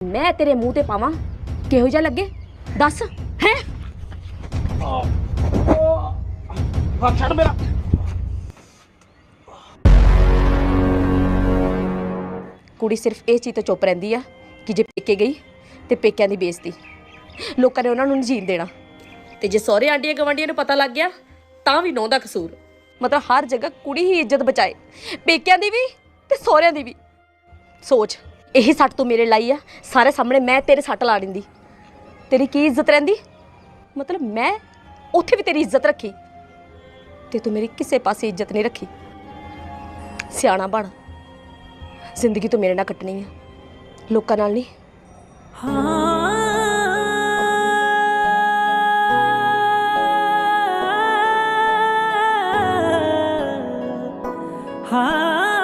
ਮੈਂ ਤੇਰੇ ਮੂੰਹ ਤੇ ਪਾਵਾਂ? ਕਿਹੋ ਜਿਹਾ ਲੱਗੇ? ਦੱਸ ਹੈ? ਹੱਥ ਛੱਡ ਮੇਰਾ। ਕੁੜੀ ਸਿਰਫ ਇਹ ਚੀਜ਼ ਤੋਂ ਚੁੱਪ ਰਹਿੰਦੀ ਆ ਕਿ ਜੇ ਪੇਕੇ ਗਈ ਤੇ ਪੇਕਿਆਂ ਦੀ ਬੇਇੱਜ਼ਤੀ। ਲੋਕਾਂ ਨੇ ਉਹਨਾਂ ਨੂੰ ਜੀਣ ਦੇਣਾ। ਤੇ ਜੇ ਸਹੁਰੇ ਆਂਡੀਆਂ ਗਵਾਂਡੀਆਂ ਨੂੰ ਪਤਾ ਲੱਗ ਗਿਆ ਤਾਂ ਵੀ ਨੌ ਦਾ ਕਸੂਰ। ਮਤਲਬ ਹਰ ਜਗ੍ਹਾ ਕੁੜੀ ਹੀ ਇੱਜ਼ਤ ਬਚਾਏ। ਪੇਕਿਆਂ ਦੀ ਵੀ ਤੇ ਸਹੁਰਿਆਂ ਦੀ ਵੀ। ਸੋਚ। ਇਹ ਸੱਟ ਤੂੰ ਮੇਰੇ ਲਾਈ ਆ। ਸਾਰੇ ਸਾਹਮਣੇ ਮੈਂ ਤੇਰੇ ਸੱਟ ਲਾ ਦਿੰਦੀ। ਤੇਰੀ ਕੀ ਇੱਜ਼ਤ ਰਹਿੰਦੀ? ਮਤਲਬ ਮੈਂ ਉੱਥੇ ਵੀ ਤੇਰੀ ਇੱਜ਼ਤ ਰੱਖੀ। ਤੇ ਤੂੰ ਮੇਰੀ ਕਿਸੇ ਪਾਸੇ ਇੱਜ਼ਤ ਨਹੀਂ ਰੱਖੀ। ਸਿਆਣਾ ਬਣ। ਜ਼ਿੰਦਗੀ ਤੂੰ ਮੇਰੇ ਨਾਲ ਕੱਟਣੀ ਆ। ਲੋਕਾਂ ਨਾਲ ਨਹੀਂ। ਹਾਂ।